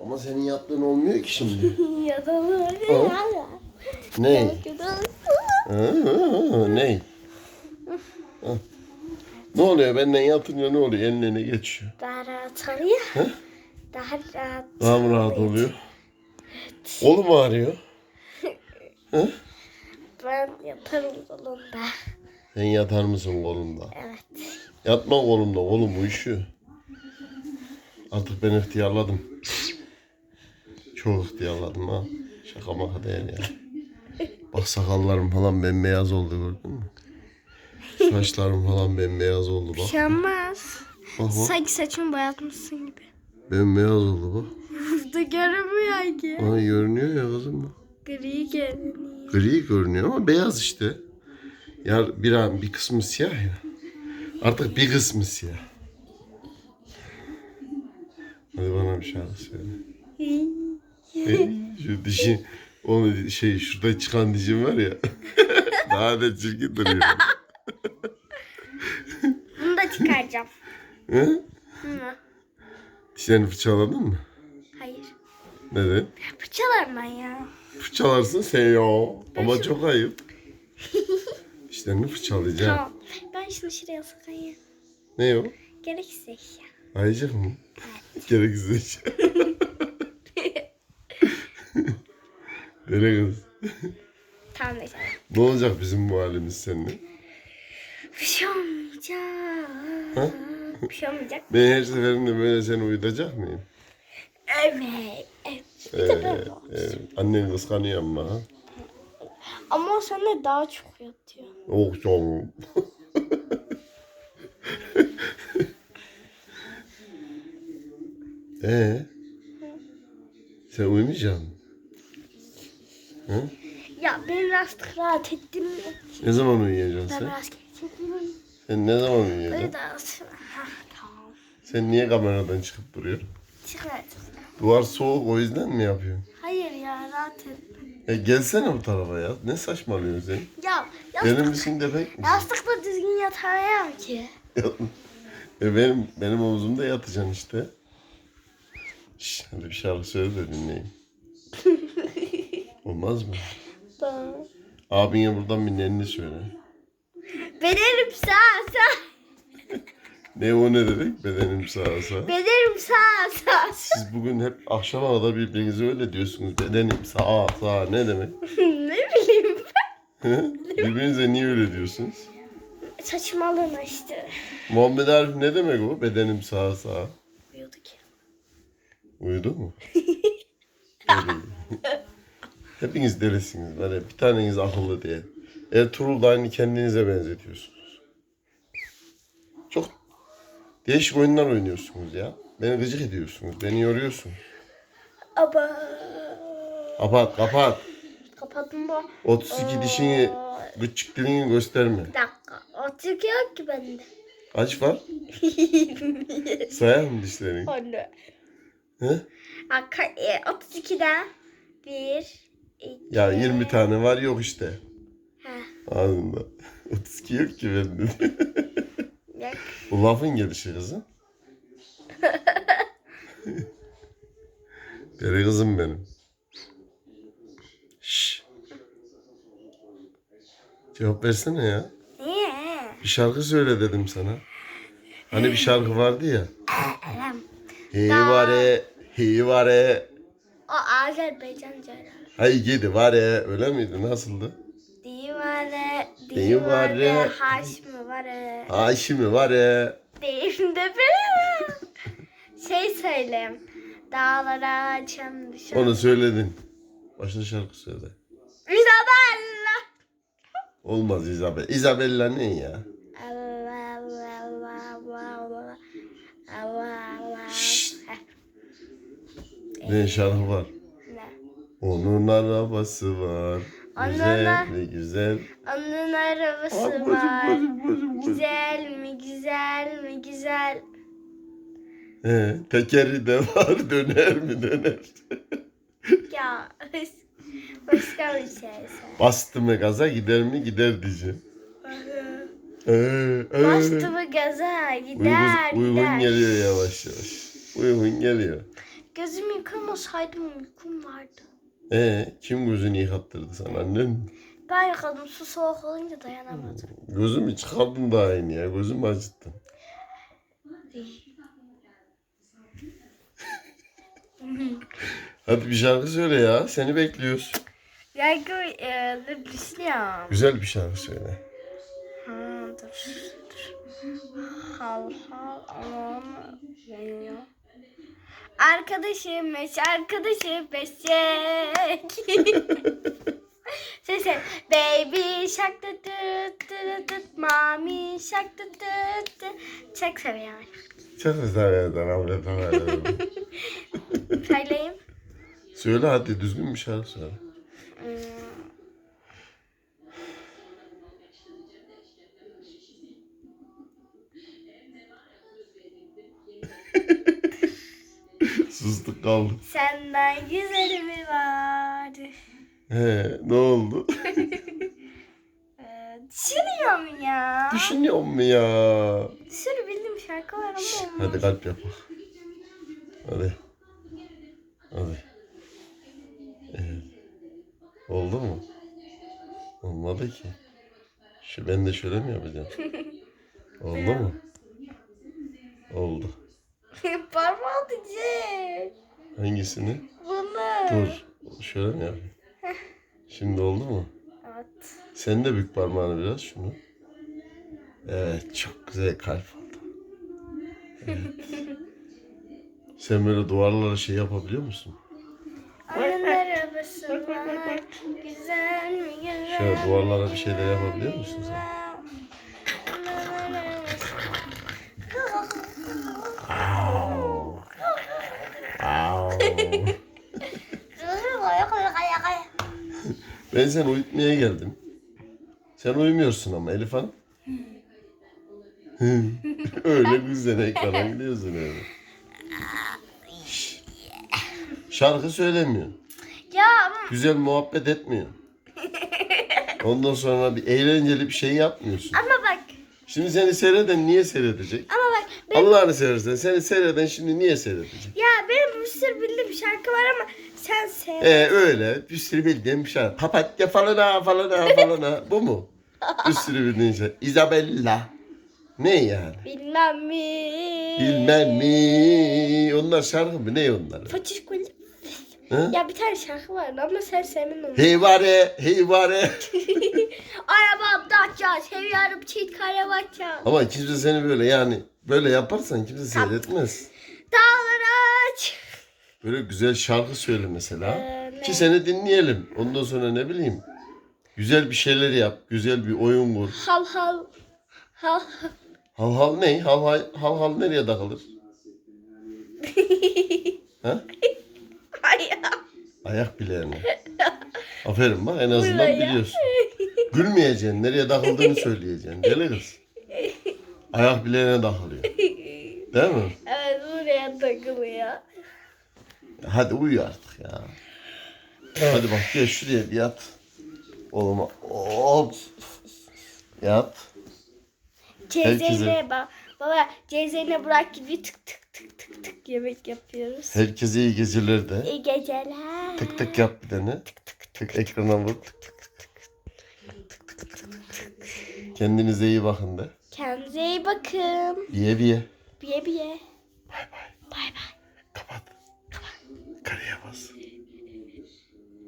Ama senin yaptığın olmuyor ki şimdi. ya da ne? Ne? Ha. Ne oluyor benden yatınca ne oluyor? Eline geçiyor? Daha rahat oluyor. Daha rahat. Daha mı rahat oluyor? Kolum ağrıyor. Ben yaparım kolumda. Sen yatar mısın kolumda? Evet. Yatma kolumda, kolum uyuşuyor. Artık ben ihtiyarladım. Çok ihtiyarladım ha. Şaka maka değil ya. Bak sakallarım falan bembeyaz oldu gördün mü? Saçlarım falan bembeyaz oldu bak. Yanmaz. Bak bak Sanki saçımı boyatmışsın gibi. bembeyaz oldu bak. Burada görünmüyor ki. Ay görünüyor ya kızım bak. Gri görünüyor. Gri görünüyor ama beyaz işte. Ya bir an bir kısmı siyah ya. Artık bir kısmı siyah. Hadi bana bir şarkı söyle. Hey, şu dişi onu şey şurada çıkan dişim var ya. daha da çirkin duruyor. Bunu da çıkaracağım. He? Hı. Dişlerini fırçaladın mı? Hayır. Neden? Fırçalarım ben ya. Fırçalarsın sen ya. Ama çok ayıp. Dişlerini fırçalayacaksın. Tamam. Ben şunu şuraya sokayım. Ne o? Gerekirse ya. Ayıcık mı? Gereksiz. Öyle kız. Tamam neyse. Ne olacak bizim bu halimiz seninle? Bir şey olmayacak. Ha? Bir şey olmayacak. Ben her seferinde böyle seni uyutacak mıyım? Evet. evet. Bir de. Evet. Annen kıskanıyor ama. ha? Ama o senden daha çok yatıyor. Oh canım. Ee? Sen uyumayacaksın Hı? Ya ben biraz rahat ettim? Ne zaman uyuyacaksın Ben sen? biraz. Sen ne zaman uyuyacaksın? daha sonra. Ha, tamam. Sen niye kameradan çıkıp duruyorsun? Çıkar. Duvar soğuk o yüzden mi yapıyorsun? Hayır ya rahat et. Ya gelsene bu tarafa ya. Ne saçmalıyorsun sen? Ya Benim yastık, misin demek misin? yastıkla düzgün yatamıyorum ki. e benim, benim omzumda yatacaksın işte. Şş, hadi bir şarkı söyle de dinleyeyim. Olmaz mı? Tamam. Abine buradan bir nenni söyle. Bedenim sağ sağ. Ne o ne demek? Bedenim sağa sağa. Bedenim sağ sağ. Siz bugün hep akşama kadar birbirinize öyle diyorsunuz. Bedenim sağa sağa ne demek? ne bileyim? Birbirinize niye öyle diyorsunuz? Saçmalama işte. Muhammed Arif ne demek o? Bedenim sağa sağa. Uyudu ki. Uyudu mu? Öyle. Hepiniz delisiniz. Var ya, bir taneniz akıllı diye. Ertuğrul da aynı kendinize benzetiyorsunuz. Çok değişik oyunlar oynuyorsunuz ya. Beni gıcık ediyorsunuz. Beni yoruyorsun. Aba. Kapat kapat. Kapattım bu. 32 dişini gıçık dilini gösterme. Bir dakika. Artık yok ki bende. Kaç var? Sayar mı dişlerini? Anne. He? Aka, e, 32'den 1, 2, Ya 20 tane var yok işte. Ha, Ağzında. 32 yok ki bende. yok. Bu lafın gelişi kızım. Deli kızım benim. Şş. Cevap versene ya. Niye? Bir şarkı söyle dedim sana. Hani bir şarkı vardı ya. Hivare, hivare. O Azerbaycanca herhalde. Hay gidi var ya öyle miydi nasıldı? Divare, Divare. divare, haş mı var? e? Haşimi var ya. Deyim de benim. Şey söyleyeyim. Dağlara açan düşen. Onu söyledin. Başka şarkı söyle. Isabella. Olmaz Isabel. Isabella ne ya? Allah Allah Allah Allah Allah. Allah Allah. Şşt. Heh, Ne şarkı var? Ne? Onun arabası var. Onun Güzel ara- mi güzel. Onun arabası Ay, bacım, var. bacım, bacım, bacım. Güzel mi güzel mi güzel. He, tekeri de var döner mi döner. Ya başka bir şey. Bastı mı gaza gider mi gider diyeceğim. Ee, ee. Bastı mı gaza gider Uygun, uygun gider. geliyor yavaş yavaş. Uygun geliyor. Gözümü yıkamasaydım uykum vardı. Ee, kim gözünü yıkattırdı sana annen? Ben yıkadım su soğuk olunca dayanamadım. Gözümü çıkardın daha yeni ya. Gözümü acıttın. Hadi bir şarkı söyle ya. Seni bekliyoruz. Ya gör, e, düşünüyorum. Güzel bir şarkı söyle. Ha, dur, dur. Hal hal aman. Arkadaşım beş, arkadaşım beşek. Ses. Baby shark tut tut tut tut. Mami shark tut tut tut. Çok seviyorum. Çok güzel ya. Söyleyeyim. Söyle hadi düzgün bir şarkı söyle. Hmm. Sustuk kaldık. Senden güzeli mi vardı? He, ne oldu? Ee, düşünüyorum ya. Düşünüyor mu ya? Bir sürü bildiğim şarkı var ama olmaz. Hadi kalp yapak. Hadi. Hadi. Evet. Oldu mu? Olmadı ki. Şu ben de şöyle mi yapacağım? Oldu mu? Oldu. Diyecek. Hangisini? Bunu. Dur. Şöyle mi yapayım? Şimdi oldu mu? Evet. Sen de bük parmağını biraz şunu. Evet çok güzel kalp oldu. Evet. Sen böyle duvarlara şey yapabiliyor musun? Anneler arasında güzel mi güzel Şöyle duvarlara bir şeyler yapabiliyor musun sen? Ben seni uyutmaya geldim. Sen uyumuyorsun ama Elif Hanım. öyle güzel ekrana gidiyorsun öyle. Şş. Şarkı söylemiyor. Ya ama Güzel muhabbet etmiyor. Ondan sonra bir eğlenceli bir şey yapmıyorsun. ama bak Şimdi seni seyreden niye seyredecek? ama bak ben, Allah'ını seversen seni seyreden şimdi niye seyredecek? ya benim bir sürü bildiğim şarkı var ama sen sev. Ee öyle bir sürü bildiğim bir şey. Papatya falan ha falan ha falan ha. Bu mu? Bir sürü bildiğin şey. Isabella. Ne yani? Bilmem mi? Bilmem mi? Onlar şarkı mı? Ne onlar? Fatih Kulüp. Ha? Ya bir tane şarkı vardı ama sen sevmedin onu. Heyvare, heyvare. Arabam Dacia, seviyorum çift karavatça. Ama kimse seni böyle yani böyle yaparsan kimse seyretmez. Böyle güzel şarkı söyle mesela. Ee? Ki seni dinleyelim. Ondan sonra ne bileyim. Güzel bir şeyler yap. Güzel bir oyun kur. Hal hal. Hal Hal hal ne? Hal hal, hal, hal nereye takılır? ha? Hayır. Ayak bileğine. Aferin bak en azından Buraya. biliyorsun. Gülmeyeceksin. Nereye takıldığını söyleyeceksin. Deli kız. Ayak bileğine takılıyor. Değil mi? Evet buraya takılıyor. Hadi uyu artık ya. Hadi bak gel şuraya bir yat. Oğlum hop. Yat. Cezene bak. Baba cezene bırak gibi tık tık tık tık tık yemek yapıyoruz. Herkese iyi geceler de. İyi geceler. Tık tık yap bir tane. Tık ekrana vur. Tık tık Kendinize iyi bakın de. Kendinize iyi bakın. Biye biye. Biye biye. Bay bay. Bay bay. Kapat. Kapat. Karaya bas.